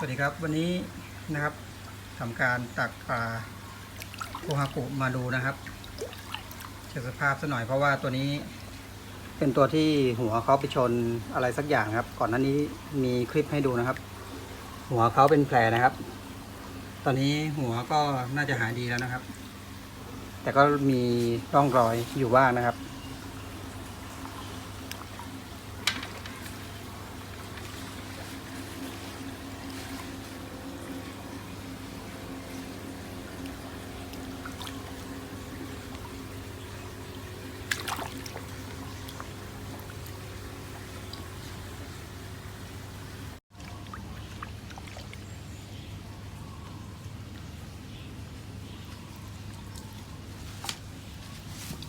สวัสดีครับวันนี้นะครับทำการตักปลาโคฮากุมาดูนะครับเช็คสภาพซะหน่อยเพราะว่าตัวนี้เป็นตัวที่หัวเขาไปชนอะไรสักอย่างครับ ก่อนหน้านี้มีคลิปให้ดูนะครับ หัวเขาเป็นแผลนะครับ ตอนนี้หัวก็น่าจะหายดีแล้วนะครับ แต่ก็มีร่องรอยอยู่บ้างนะครับ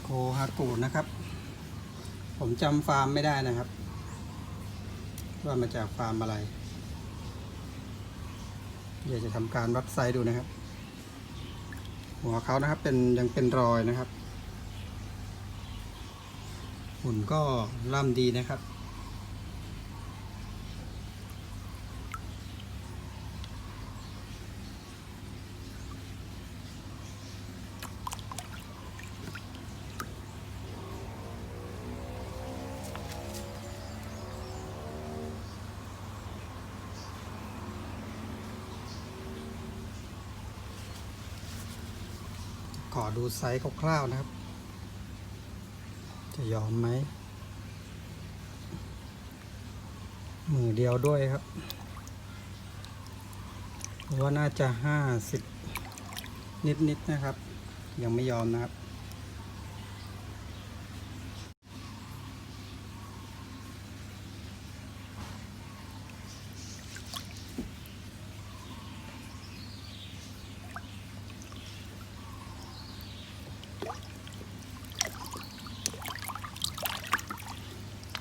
คฮากูนะครับ ผมจำฟาร์มไม่ได้นะครับ ว่ามาจากฟาร์มอะไร เดี๋ยวจะทำการวัดไซด์ดูนะครับ หัวเขานะครับเป็นยังเป็นรอยนะครับ หุ่นก็ล่ำดีนะครับ ขอดูไซส์คร่าวๆนะครับ จะยอมไหม มือเดียวด้วยครับว่าน่าจะห้าสิบนิดๆนะครับ ยังไม่ยอมนะครับ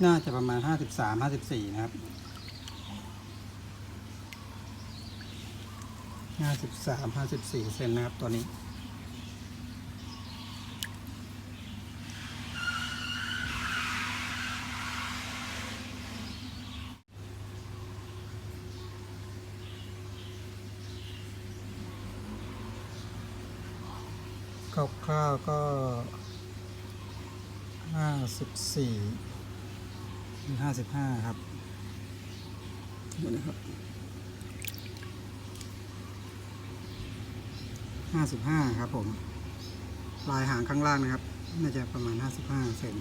น่าจะประมาณห้าสิบสามห้าสิบสี่นะครับห้าสิบสามห้าสิบสี่เซนนะครับตัวนี้ คร่าวๆก็ห้าสิบสี่ ห้าสิบห้าครับดูนะครับห้าสิบห้าครับผม ลายหางข้างล่างนะครับ น่าจะประมาณห้าสิบห้าเซน